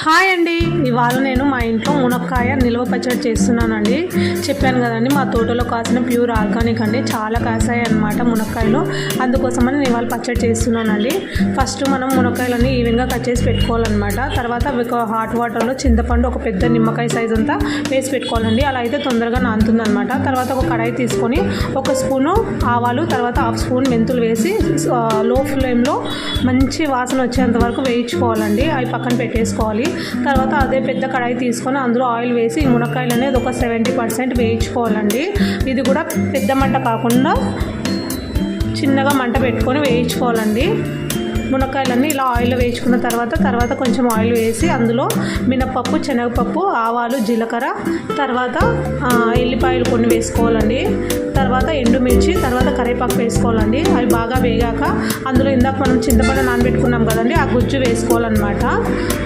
Hi అండి. ఇవాళ నేను మా ఇంట్లో మునక్కాయ నిల్వ పచ్చడి చేస్తున్నానండి. చెప్పాను కదండి మా తోటలో కాసిన ప్యూర్ ఆర్గానిక్ అండి. చాలా కాసాయి అనమాట మునక్కాయలు. అందుకోసమని నేను ఇవాళ పచ్చడి చేస్తున్నానండి. ఫస్ట్ మనం మునక్కాయలన్నీ ఈవెన్గా కట్ చేసి పెట్టుకోవాలన్నమాట. తర్వాత ఒక హాట్ వాటర్లో చింతపండు ఒక పెద్ద నిమ్మకాయ సైజ్ అంతా వేసి పెట్టుకోవాలండి. అలా అయితే తొందరగా నానుతుందనమాట తర్వాత ఒక కడాయి తీసుకొని ఒక స్పూను ఆవాలు తర్వాత హాఫ్ స్పూన్ మెంతులు వేసి లో ఫ్లేమ్లో మంచి వాసన వచ్చేంత వరకు వేయించుకోవాలండి. అవి పక్కన పెట్టేసుకోవాలి. తర్వాత అదే పెద్ద కడాయి తీసుకొని అందులో ఆయిల్ వేసి ఈ మునక్కాయలు అనేది ఒక సెవెంటీ పర్సెంట్ వేయించుకోవాలండి. ఇది కూడా పెద్ద మంట కాకుండా చిన్నగా మంట పెట్టుకొని వేయించుకోవాలండి. మునక్కాయలన్నీ ఇలా ఆయిల్లో వేయించుకున్న తర్వాత తర్వాత కొంచెం ఆయిల్ వేసి అందులో మినపప్పు శనగపప్పు ఆవాలు జీలకర్ర తర్వాత ఎల్లిపాయలు కొన్ని వేసుకోవాలండి. తర్వాత ఎండుమిర్చి తర్వాత కరివేపాకు వేసుకోవాలండి. అవి బాగా వేగాక అందులో ఇందాక మనం చింతపండు నానబెట్టుకున్నాం కదా గుజ్జు వేసుకోవాలన్నమాట.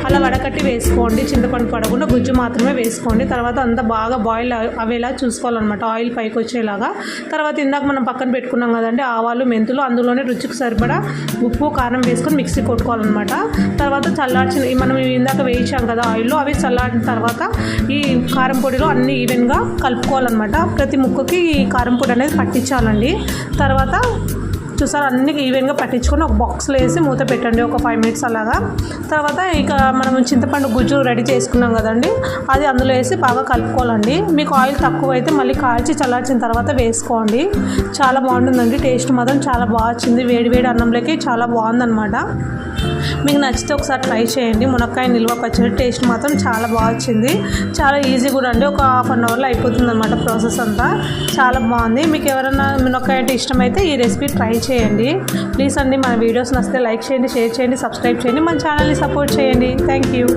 అలా వడకట్టి వేసుకోండి చింతపండు పడకుండా గుజ్జు మాత్రమే వేసుకోండి. తర్వాత అంతా బాగా బాయిల్ అవేలా చూసుకోవాలన్నమాట ఆయిల్ పైకి వచ్చేలాగా. తర్వాత ఇందాక మనం పక్కన పెట్టుకున్నాం కదండి ఆవాలు మెంతులు అందులోనే రుచికి సరిపడా ఉప్పు కారం వేసుకొని మిక్సీ కొట్టుకోవాలన్నమాట. తర్వాత చల్లార్చిన మనం ఇందాక వేయించాం కదా ఆయిల్లో అవి చల్లారిన తర్వాత ఈ కారం పొడిలో అన్ని ఈవెన్గా కలుపుకోవాలన్నమాట. ప్రతి ముక్కకి ఈ కారం పొడి అనేది పట్టించాలండి. తర్వాత చూసారు? అన్ని ఈవెన్గా పట్టించుకొని ఒక బాక్స్లో వేసి మూత పెట్టండి ఒక ఫైవ్ మినిట్స్ అలాగా. తర్వాత ఇక మనం చింతపండు గుజ్జు రెడీ చేసుకున్నాం కదండి అది అందులో వేసి బాగా కలుపుకోవాలండి. మీకు ఆయిల్ తక్కువ అయితే మళ్ళీ కాల్చి చల్లార్చిన తర్వాత వేసుకోండి. చాలా బాగుంటుందండి టేస్ట్ మాత్రం చాలా బాగా వచ్చింది. వేడి వేడి అన్నంలోకి చాలా బాగుందన్నమాట. మీకు నచ్చితే ఒకసారి ట్రై చేయండి. మునక్కాయ నిల్వ పచ్చడి టేస్ట్ మాత్రం చాలా బాగా వచ్చింది. చాలా ఈజీ కూడా అండి. ఒక హాఫ్ అన్ అవర్లో అయిపోతుంది అనమాట ప్రాసెస్ అంతా. చాలా బాగుంది. మీకు ఎవరైనా మునక్కాయ అంటే ఇష్టమైతే ఈ రెసిపీ ట్రై చేయండి. ప్లీజ్ అండి మన వీడియోస్ నచ్చితే లైక్ చేయండి షేర్ చేయండి సబ్స్క్రైబ్ చేయండి. మన ఛానల్ని సపోర్ట్ చేయండి. Thank you.